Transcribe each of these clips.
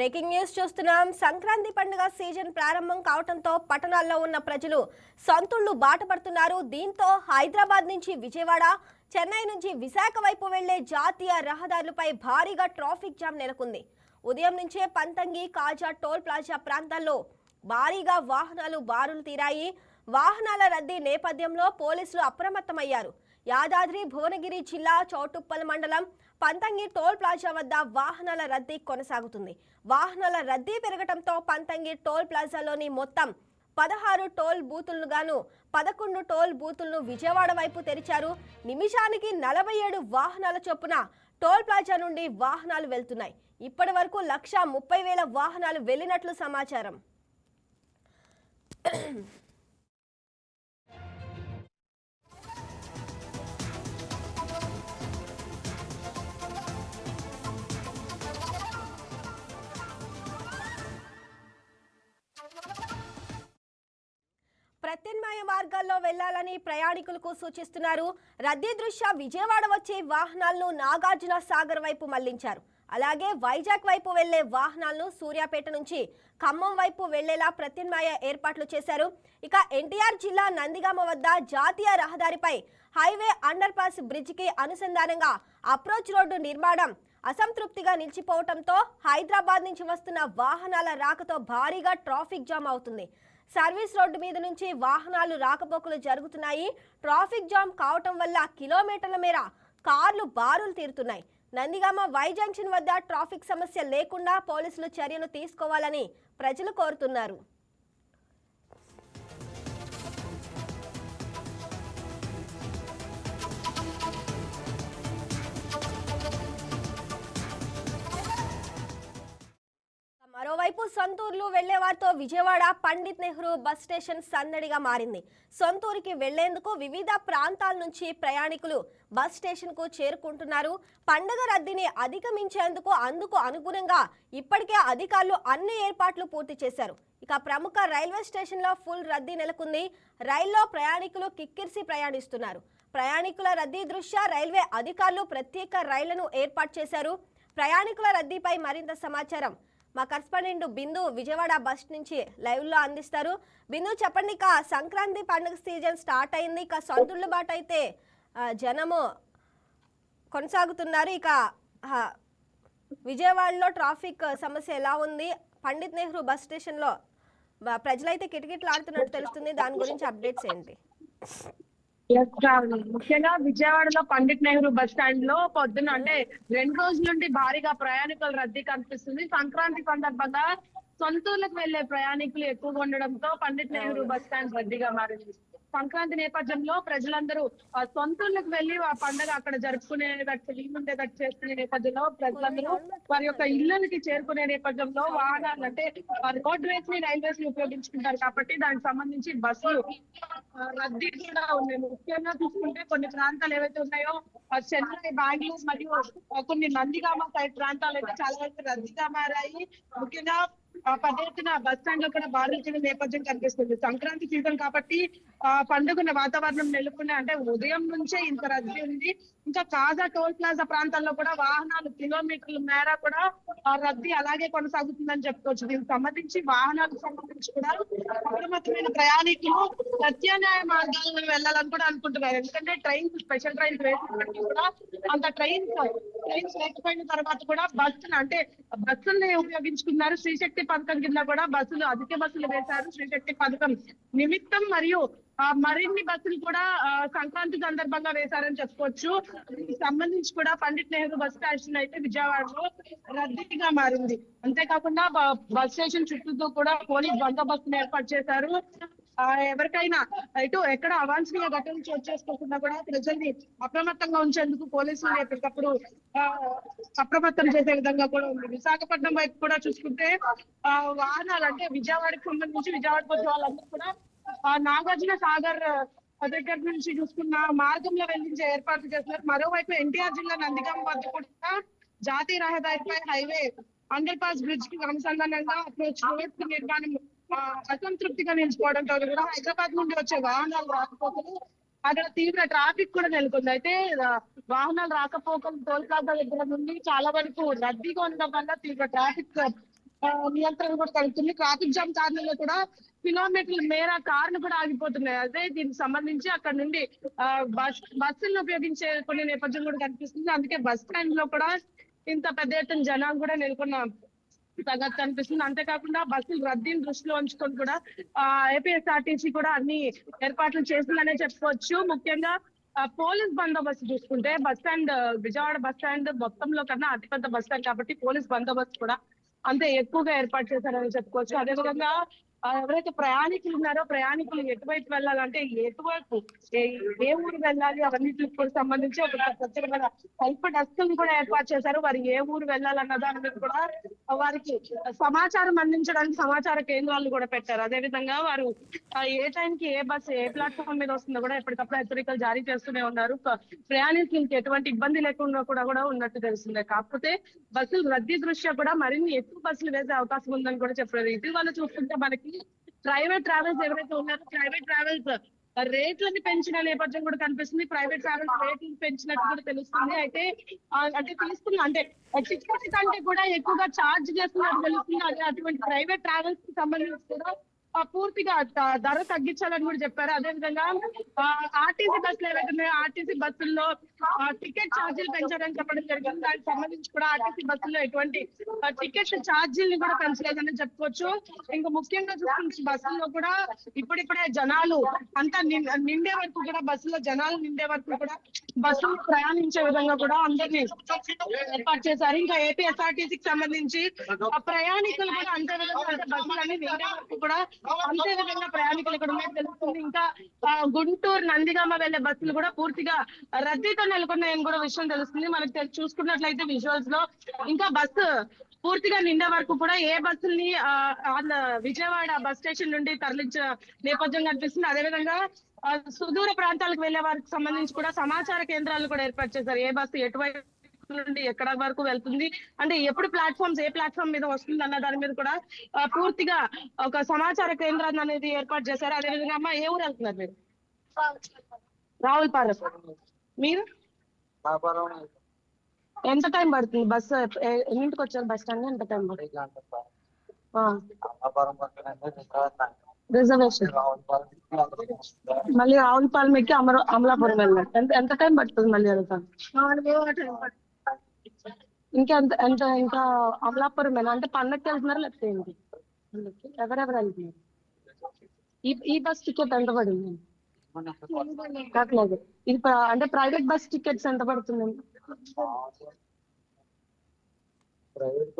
Breaking news చూస్తున్నాం. సంక్రాంతి పండుగ season ప్రారంభం కావడంతో పట్టణాల్లో ఉన్న ప్రజలు సొంతుళ్ళు బాట పడుతున్నారు. దీంతో హైదరాబాద్ నుంచి విజయవాడ చెన్నై నుంచి విశాఖ వైపు వెళ్ళే జాతీయ రహదారులపై భారీగా ట్రాఫిక్ జామ్ నెలకొంది. ఉదయం నుంచే పంతంగి కాజా టోల్ ప్లాజా ప్రాంతాల్లో భారీగా వాహనాలు బారులు తీరాయి. వాహనాల రద్దీ నేపథ్యంలో పోలీసులు అప్రమత్తమయ్యారు. యాదాద్రి భువనగిరి జిల్లా చౌటుప్పల్ మండలం పంతంగి టోల్ ప్లాజా వద్ద వాహనాల రద్దీ కొనసాగుతుంది. వాహనాల రద్దీ పెరగడంతో పంతంగి టోల్ ప్లాజాలోని మొత్తం పదహారు టోల్ బూతులను గాను పదకొండు టోల్ బూతులను విజయవాడ వైపు తెరిచారు. నిమిషానికి నలభై ఏడు వాహనాల చొప్పున టోల్ ప్లాజా నుండి వాహనాలు వెళ్తున్నాయి. ఇప్పటి వరకు లక్ష ముప్పై వేల వాహనాలు వెళ్ళినట్లు సమాచారం. ప్రత్యామ్నాయ మార్గాల్లో వెళ్ళాలని ప్రయాణికులకు సూచిస్తున్నారు. రద్దీ దృష్ట్యా విజయవాడ వచ్చే వాహనాలను నాగార్జున సాగర్ వైపు మళ్ళించారు. అలాగే వైజాగ్ వైపు వెళ్ళే వాహనాలను సూర్యాపేట నుంచి ఖమ్మం వైపు వెళ్ళేలా ప్రత్యామ్నాయ ఏర్పాట్లు చేశారు. ఇక ఎన్టీఆర్ జిల్లా నందిగామ వద్ద జాతీయ రహదారిపై హైవే అండర్ పాస్ బ్రిడ్జికి అనుసంధానంగా అప్రోచ్ రోడ్డు నిర్మాణం అసంతృప్తిగా నిలిచిపోవడంతో హైదరాబాద్ నుంచి వస్తున్న వాహనాల రాకతో భారీగా ట్రాఫిక్ జామ్ అవుతుంది. సర్వీస్ రోడ్డు మీద నుంచి వాహనాలు రాకపోకలు జరుగుతున్నాయి. ట్రాఫిక్ జామ్ కావటం వల్ల కిలోమీటర్ల మేర కార్లు బారులు తీరుతున్నాయి. నందిగామ వై జంక్షన్ వద్ద ట్రాఫిక్ సమస్య లేకుండా పోలీసులు చర్యలు తీసుకోవాలని ప్రజలు కోరుతున్నారు. మరోవైపు సొంతూరులు వెళ్ళే వారితో విజయవాడ పండిత్ నెహ్రూ బస్ స్టేషన్ సందడిగా మారింది. సొంతూరుకి వెళ్ళేందుకు వివిధ ప్రాంతాల నుంచి ప్రయాణికులు బస్ స్టేషన్కు చేరుకుంటున్నారు. పండుగ రద్దీని అధిగమించేందుకు అందుకు అనుగుణంగా ఇప్పటికే అధికారులు అన్ని ఏర్పాట్లు పూర్తి చేశారు. ఇక ప్రముఖ రైల్వే స్టేషన్లో ఫుల్ రద్దీ నెలకొంది. రైల్లో ప్రయాణికులు కిక్కిరిసి ప్రయాణిస్తున్నారు. ప్రయాణికుల రద్దీ దృష్ట్యా రైల్వే అధికారులు ప్రత్యేక రైళ్ళను ఏర్పాటు చేశారు. ప్రయాణికుల రద్దీపై మరింత సమాచారం మా కరస్పాండెంట్ బిందు విజయవాడ బస్ నుంచి లైవ్లో అందిస్తారు. బిందు చెప్పండి ఇక సంక్రాంతి పండుగ సీజన్ స్టార్ట్ అయింది. ఇక సొంతుళ్ళ బాట అయితే జనము కొనసాగుతున్నారు. ఇక విజయవాడలో ట్రాఫిక్ సమస్య ఎలా ఉంది? పండిత్ నెహ్రూ బస్ స్టేషన్లో ప్రజలైతే కిటకిట్లాడుతున్నట్టు తెలుస్తుంది. దాని గురించి అప్డేట్స్ ఏంటి? ముఖ్యంగా విజయవాడలో పండిట్ నెహ్రూ బస్ స్టాండ్లో పొద్దున అంటే రెండు రోజుల నుండి భారీగా ప్రయాణికుల రద్దీ కనిపిస్తుంది. సంక్రాంతి సందర్భంగా సొంతూర్లకు వెళ్ళే ప్రయాణికులు ఎక్కువగా ఉండడంతో పండిట్ నెహ్రూ బస్ స్టాండ్ రద్దీగా మారింది. సంక్రాంతి నేపథ్యంలో ప్రజలందరూ ఆ, సొంతూర్లకు వెళ్ళి ఆ పండుగ అక్కడ జరుపుకునేటట్టు వీలుండేటట్టు చేసుకునే నేపథ్యంలో ప్రజలందరూ వారి యొక్క ఇళ్ళకి చేరుకునే నేపథ్యంలో వాహనాలు అంటే రోడ్ వేస్ని రైల్వేస్ని ఉపయోగించుకుంటారు కాబట్టి దానికి సంబంధించి బస్సులు రద్దీ కూడా ఉంది ముఖ్యంగా చూసుకుంటే కొన్ని ప్రాంతాలు ఏవైతే ఉన్నాయో చెన్నై బెంగళూరు మరియు కొన్ని నందిగామ సైడ్ ప్రాంతాలు అయితే చాలా వరకు రద్దీగా మారాయి. ముఖ్యంగా పెద్ద ఎత్తున బస్ స్టాండ్లో కూడా భారీ నేపథ్యం కనిపిస్తుంది. సంక్రాంతి సీజన్ కాబట్టి ఆ పండుగ వాతావరణం నెలకొన్న అంటే ఉదయం నుంచే ఇంత రద్దీ ఉంది. ఇంకా కాజా టోల్ ప్లాజా ప్రాంతాల్లో కూడా వాహనాలు కిలోమీటర్ల మేర కూడా రద్దీ అలాగే కొనసాగుతుందని చెప్పుకోవచ్చు. దీనికి సంబంధించి వాహనాలకు సంబంధించి కూడా అప్రమత్తమైన ప్రయాణికులు ప్రత్యామ్నాయ మార్గాలను వెళ్ళాలని కూడా అనుకుంటున్నారు. ఎందుకంటే ట్రైన్స్ స్పెషల్ ట్రైన్స్ వేసినప్పటికీ కూడా అంత ట్రైన్స్ ట్రైన్స్ లేకపోయిన తర్వాత కూడా బస్సులు అంటే బస్సుల్ని ఉపయోగించుకున్నారు. శ్రీశక్తి పథకం కింద కూడా బస్సులు అధిక బస్సులు వేశారు. శ్రీశక్తి పథకం నిమిత్తం మరియు మరిన్ని బస్సులు కూడా సంక్రాంతి సందర్భంగా వేశారని చెప్పుకోవచ్చు. దీనికి సంబంధించి కూడా పండిట్ నెహ్రూ బస్ స్టేషన్ అయితే విజయవాడలో రద్దీగా మారింది. అంతేకాకుండా బ- బస్ స్టేషన్ చుట్టూ కూడా పోలీస్ బందోబస్తును ఏర్పాటు చేశారు. ఆ, ఎవరికైనా ఇటు ఎక్కడ అవాంఛనీయ ఘటనలు చోటు చేసుకోకుండా కూడా ప్రజల్ని అప్రమత్తంగా ఉంచేందుకు పోలీసులు ఎప్పటికప్పుడు ఆ, అప్రమత్తం చేసే విధంగా కూడా ఉంది. విశాఖపట్నం వైపు కూడా చూసుకుంటే ఆ, వాహనాలు అంటే విజయవాడకి సంబంధించి విజయవాడకు వచ్చే వాళ్ళందరూ కూడా నాగార్జున సాగర్ దగ్గర నుంచి చూసుకున్న మార్గంలో వెళ్ళించే ఏర్పాట్లు చేస్తున్నారు. మరోవైపు ఎన్టీఆర్ జిల్లా నందిగామ వద్ద కూడా జాతీయ రహదారిపై హైవే అండర్ పాస్ బ్రిడ్జ్కి అనుసంధానంగా అప్రోచ్ రోడ్ నిర్మాణం అసంతృప్తిగా నిలిచిపోవడంతో కూడా హైదరాబాద్ నుండి వచ్చే వాహనాలు రాకపోకలు అక్కడ తీవ్ర ట్రాఫిక్ కూడా నెలకొంది. అయితే వాహనాలు రాకపోకలు టోల్ ప్లాజా దగ్గర నుండి చాలా వరకు రద్దీగా ఉండడం వల్ల తీవ్ర ట్రాఫిక్ నియంత్రణ కూడా కలుగుతుంది ట్రాఫిక్ జామ్ కారణంగా కూడా కిలోమీటర్ల మేర కార్లు కూడా ఆగిపోతున్నాయి. అదే దీనికి సంబంధించి అక్కడ నుండి ఆ, బస్ బస్సులను ఉపయోగించే కొన్ని నేపథ్యం కూడా కనిపిస్తుంది. అందుకే బస్ స్టాండ్లో కూడా ఇంత పెద్ద ఎత్తున జనాలు కూడా నెలకొన్న సంగతి కనిపిస్తుంది. అంతేకాకుండా బస్సులు రద్దీని దృష్టిలో ఉంచుకొని కూడా ఆ ఏపీఎస్ఆర్టీసీ కూడా అన్ని ఏర్పాట్లు చేసిందనే చెప్పుకోవచ్చు. ముఖ్యంగా పోలీస్ బందోబస్తు చూసుకుంటే bus stand Vijayawada bus stand మొత్తంలో కన్నా అతిపెద్ద బస్ స్టాండ్ కాబట్టి పోలీస్ బందోబస్తు కూడా అంతే ఎక్కువగా ఏర్పాటు చేశారని చెప్పుకోవచ్చు. అదేవిధంగా ఎవరైతే ప్రయాణికులు ఉన్నారో ప్రయాణికులు ఎటువైపు వెళ్ళాలంటే ఎటువైపు ఏ ఏ ఊరు వెళ్ళాలి అవన్నిటికి కూడా సంబంధించి ఒక ప్రత్యేకమైన హెల్ప్ డెస్క్ కూడా ఏర్పాటు చేశారు. వారు ఏ ఊరు వెళ్ళాలన్న దాని మీద కూడా వారికి సమాచారం అందించడానికి సమాచార కేంద్రాలు కూడా పెట్టారు. అదే విధంగా వారు ఏ టైంకి ఏ బస్సు ఏ ప్లాట్ఫామ్ మీద వస్తుందో కూడా ఎప్పటికప్పుడు హెచ్చరికలు జారీ చేస్తూనే ఉన్నారు. ప్రయాణికులకి ఎటువంటి ఇబ్బంది లేకుండా కూడా కూడా ఉన్నట్టు తెలుస్తుంది. కాకపోతే బస్సులు రద్దీ దృష్ట్యా కూడా మరిన్ని ఎక్కువ బస్సులు వేసే అవకాశం ఉందని కూడా చెప్పారు. ఇటీవల చూస్తుంటే మనకి ప్రైవేట్ ట్రావెల్స్ ఎవరైతే ఉన్నారో ప్రైవేట్ ట్రావెల్స్ రేట్లని పెంచిన నేపథ్యం కూడా కనిపిస్తుంది. ప్రైవేట్ ట్రావెల్స్ రేట్లు పెంచినట్టు కూడా తెలుస్తుంది. అయితే అంటే తీసుకున్న అంటే టికెట్ కంటే కూడా ఎక్కువగా ఛార్జ్ చేస్తున్నట్టు తెలుస్తుంది. అదే అటువంటి ప్రైవేట్ ట్రావెల్స్కి సంబంధించి కూడా ఆ, పూర్తిగా ధర తగ్గించాలని కూడా చెప్పారు. అదే విధంగా ఆర్టీసీ బస్సులు ఏవైతే ఉన్నాయో ఆర్టీసీ బస్సుల్లో టికెట్ ఛార్జీలు పెంచడం చెప్పడం జరిగింది. దానికి సంబంధించి కూడా ఆర్టీసీ బస్సుల్లో ఎటువంటి టికెట్ చార్జీలు కూడా పెంచలేదని చెప్పుకోవచ్చు. ఇంకా ముఖ్యంగా చూసుకుంటే బస్సుల్లో కూడా ఇప్పుడిప్పుడే జనాలు అంతా నిండే వరకు కూడా బస్సులో జనాలు నిండే వరకు కూడా బస్సులు ప్రయాణించే విధంగా కూడా అందరినీ ఏర్పాటు చేశారు. ఇంకా ఏపీఎస్ఆర్టీసీకి సంబంధించి ఆ ప్రయాణికులు కూడా అంతే విధంగా బస్సులు బస్సులన్నీ నిండే వరకు కూడా అంతే విధంగా ప్రయాణికులు ఇక్కడ తెలుస్తుంది. ఇంకా గుంటూరు నందిగామ వెళ్ళే బస్సులు కూడా పూర్తిగా రద్దీతో నెలకొన్నాయని కూడా విషయం తెలుస్తుంది. మనకి చూసుకున్నట్లయితే విజువల్స్లో ఇంకా బస్సు పూర్తిగా నిండే వరకు కూడా ఏ బస్సుల్ని ఆ, విజయవాడ బస్ స్టేషన్ నుండి తరలించిన నేపథ్యం కనిపిస్తుంది అదేవిధంగా సుదూర ప్రాంతాలకు వెళ్ళే వారికి సంబంధించి కూడా సమాచార కేంద్రాలు కూడా ఏర్పాటు చేశారు. ఏ బస్సు ఎటువైపు నుండి ఎక్కడ వరకు వెళ్తుంది అంటే ఎప్పుడు ప్లాట్ఫామ్స్ ఏ ప్లాట్ఫామ్ మీద వస్తుంది అన్న దాని మీద కూడా పూర్తిగా ఒక సమాచార కేంద్రాన్ని అనేది ఏర్పాటు చేశారు. అదేవిధంగా అమ్మ ఏ ఊరు వెళ్తున్నారు మీరు? రావులపాలెం. మీరు? ఎంత టైం పడుతుంది బస్సు ఎ- ఎన్నింటికి వచ్చారు బస్ స్టాండ్ ఎంత టైం పడుతుంది? రిజర్వేషన్. మళ్ళీ రావులపాలెం ఎక్కి అమర అమలాపురం వెళ్ళాలి. ఎంత ఎంత టైం పడుతుంది మళ్ళీ వెళ్తాను ఇంకా ఎంత ఎంత ఇంకా అమలాపురం వెళ్ళాలి. అంటే పండగకి వెళ్తున్నారా లేకపోతే ఏంటి? పండక్కి? ఎవరెవరు వెళ్తున్నారు? ఈ ఈ బస్ టికెట్ ఎంత పడింది? కాట్లేదు. ఇది అంటే ప్రైవేట్ బస్ టికెట్స్ ఎంత పడుతుంది? ప్రైవేట్.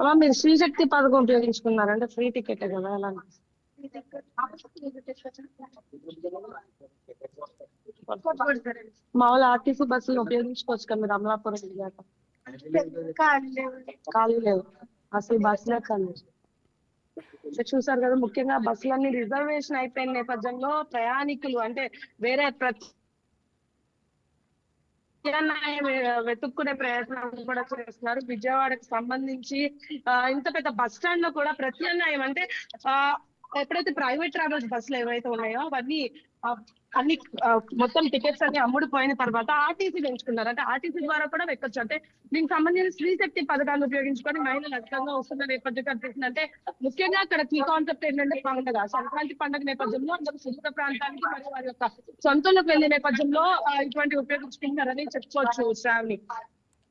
అమ్మా మీరు శ్రీ శక్తి పథకం ఉపయోగించుకున్నారు? అంటే ఫ్రీ టికెట్ కదా ఎలా మామూలు ఆర్టీసీ బస్సులు ఉపయోగించుకోవచ్చు కదా మీరు అమలాపురం వెళ్ళాక ఖాళీ లేవు. అసలు బస్సులు ఎక్కడ చూసారు కదా ముఖ్యంగా బస్సులన్నీ రిజర్వేషన్ అయిపోయిన నేపథ్యంలో ప్రయాణికులు అంటే వేరే ప్రతి ప్రత్యామ్నాయం వెతుక్కునే ప్రయత్నం కూడా చేస్తున్నారు. విజయవాడకు సంబంధించి ఇంత పెద్ద బస్ స్టాండ్లో కూడా ప్రత్యామ్నాయం అంటే ఆ ఎప్పుడైతే ప్రైవేట్ ట్రావెల్స్ బస్సులు ఏవైతే ఉన్నాయో అవన్నీ అన్ని మొత్తం టికెట్స్ అన్ని అమ్ముడుపోయిన తర్వాత ఆర్టీసీ పెంచుకున్నారు. అంటే ఆర్టీసీ ద్వారా కూడా వెక్కచ్చు. అంటే దీనికి సంబంధించిన స్త్రీశక్తి శక్తి ఉపయోగించుకొని మహిళలు అధికంగా వస్తున్న నేపథ్యం కనిపిస్తుంది అంటే ముఖ్యంగా అక్కడ కీ కాన్సెప్ట్ ఏంటంటే పండుగ. సంక్రాంతి పండుగ నేపథ్యంలో అందరూ సుదూర ప్రాంతానికి మరియు వారి యొక్క సొంతలకు వెళ్ళే నేపథ్యంలో ఇటువంటి ఉపయోగించుకుంటున్నారని చెప్పుకోవచ్చు Sravani.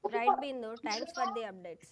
Right Bindu thanks for the updates.